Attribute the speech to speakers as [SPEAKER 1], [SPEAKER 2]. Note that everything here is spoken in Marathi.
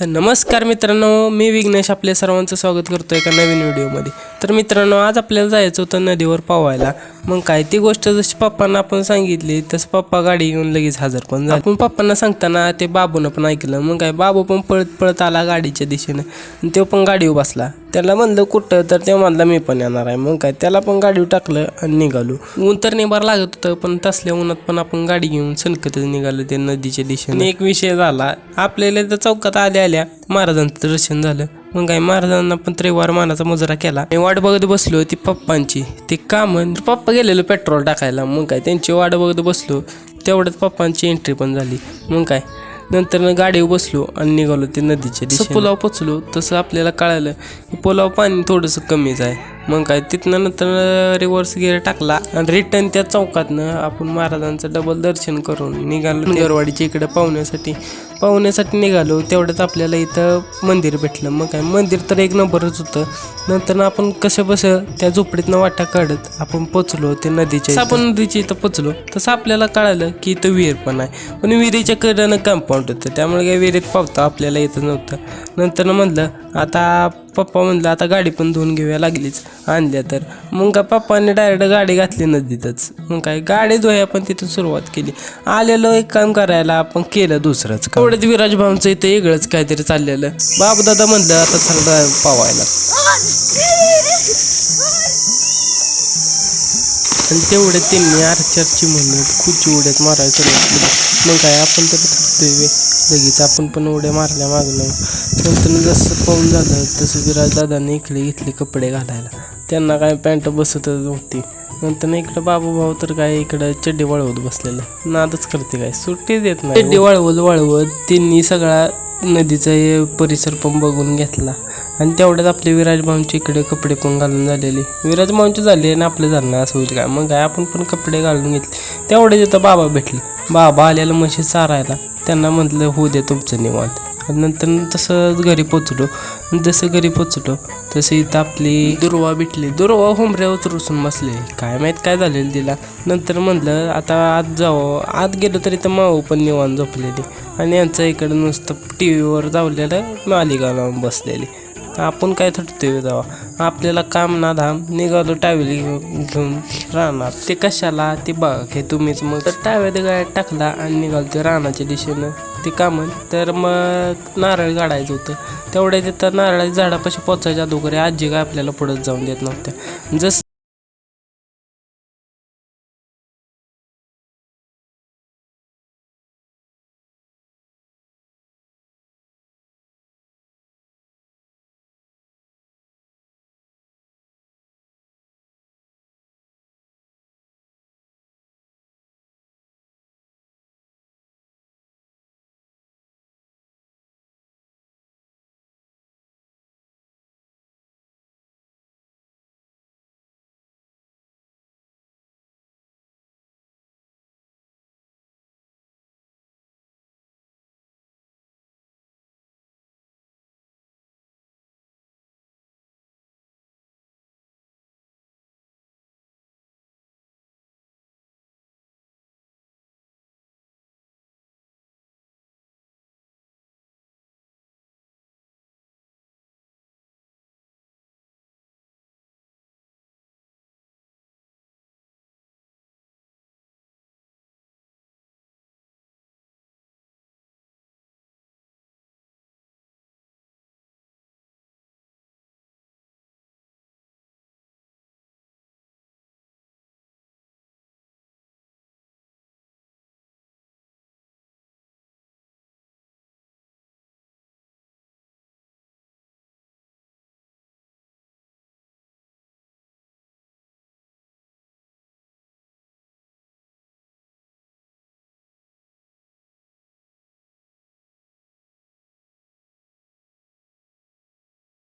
[SPEAKER 1] तर नमस्कार मित्रांनो मी विघ्नेश आपल्या सर्वांचं स्वागत करतो एका नवीन व्हिडिओमध्ये. तर मित्रांनो आज आपल्याला जायचं होतं नदीवर पावायला. मग काय ती गोष्ट जशी पप्पांना आपण सांगितली तसं पप्पा गाडी घेऊन लगेच हजर पण झाले. पण पप्पांना सांगताना ते बाबूनं पण ऐकलं. मग काय बाबू पण पळत पळत आला गाडीच्या दिशेनं. आणि तो पण गाडीवर बसला. त्याला म्हणलं कुठं तर ते म्हणला मी पण येणार आहे. मग काय त्याला पण गाडीवर टाकलं आणि निघालो. ऊन तर निभार लागत होतं पण तसल्या उन्हात पण आपण गाडी घेऊन सनकतच निघालो ते नदीच्या दिशेने. एक विषय झाला आपल्याला तर चौकात आल्या आल्या महाराजांचं दर्शन झालं. मग काय महाराजांना पण त्रिवार मानाचा मुजरा केला. मी वाट बघत बसलो ती पप्पांची. ते का म्हण पप्पा गेलेलो पेट्रोल टाकायला. मग काय त्यांची वाट बघत बसलो तेवढ्यात पप्पांची एंट्री पण झाली. मग काय नंतर गाडीवर बसलो आणि निघालो ते नदीच्या दिशेने. पुलाव पोचलो तसं आपल्याला कळालं की पुलाव पाणी थोडंसं कमीच आहे मग काय तिथनं नंतर रिव्हर्स गिअर टाकला आणि रिटर्न त्या चौकातनं आपण महाराजांचं डबल दर्शन करून निघालो देवरवाडीच्या इकडे पाहुण्यासाठी. पाहुण्यासाठी निघालो तेवढ्यात आपल्याला इथं मंदिर भेटलं. मग काय मंदिर तर एक नंबरच होतं. नंतर आपण कसं बसं त्या झोपडीतनं वाटा काढत आपण पोचलो ते नदीच्या आपण नदीच्या इथं पोचलो. तसं आपल्याला कळालं की इथं विहीर पण आहे. पण विहिरीच्या कडेनं कंपाऊंड होतं. त्यामुळे काही विहिरीत पावता आपल्याला इथं नव्हतं. नंतर म्हणलं आता पप्पा म्हणलं आता गाडी पण धुवून घेऊया लागलीच. आणल्या तर. मग काय पप्पाने डायरेक्ट गाडी घातली नदीतच. मग काय गाडी धुया पण तिथून सुरुवात केली. आलेलो एक काम करायला आपण केलं दुसरंच तेवढ्यात विराज भाऊंचं इथं वेगळंच काहीतरी चाललेलं. बाप दादा म्हणलं आता चला पावायला. आणि तेवढ्यात त्यांनी आरचरची म्हणत खुची उड्यात मारायला सुरुवात केली. मग काय आपण तर बे. लगेच आपण पण उड्या मारल्या मागणं नंतर जसं पाऊन झालं तसं विराज दादाने इकडे घेतले कपडे घालायला. त्यांना काय पॅन्ट बसतच नव्हती. नंतर इकडं बाबू भाऊ तर काय इकडं चड्डी वळवत बसलेलं. नादच करते काय सुट्टीच देत नाही चड्डी वळवत वळवत त्यांनी सगळा नदीचा हे परिसर पण बघून घेतला. आणि तेवढ्यात आपले विराज भाऊंचे इकडे कपडे पण घालून झालेले. विराज भाऊंचे झाले आणि आपले झालं असं होईल काय? मग काय? आपण पण कपडे घालून घेतले. तेवढे तिथं बाबा भेटले. बाबा आलेला म्हशी चारायला त्यांना म्हटलं होऊ दे तुमचं निवांत. आणि नंतर तसंच घरी पोचलो. जसं घरी पोचलो तसं इथं आपली दुर्वा भेटली. दुर्वा हुमऱ्यावर रुसून बसले. काय माहीत काय झालेलं तिला. नंतर म्हटलं आता आत जावं. आत गेलो तरी तर माऊ पण निवांत झोपलेली. आणि यांचं इकडं नुसतं टी व्हीवर जावलेलं मालिका लावून बसलेली. आपण काय थटतोय जावा. आपल्याला काम ना धाम निघालो टावेल घेऊन घेऊन राहणार. ते कशाला? ते बघा हे तुम्हीच मग. तर टावेल गाड्यात टाकला आणि निघालो ते रानाच्या दिशेनं. ते कामन तर मग नारळ काढायचं होतं. तेवढ्या तिथं नारळाच्या झाडापाशी पोचायच्या अगोदर आजी काय आपल्याला पुढं जाऊन देत नव्हत्या. जसं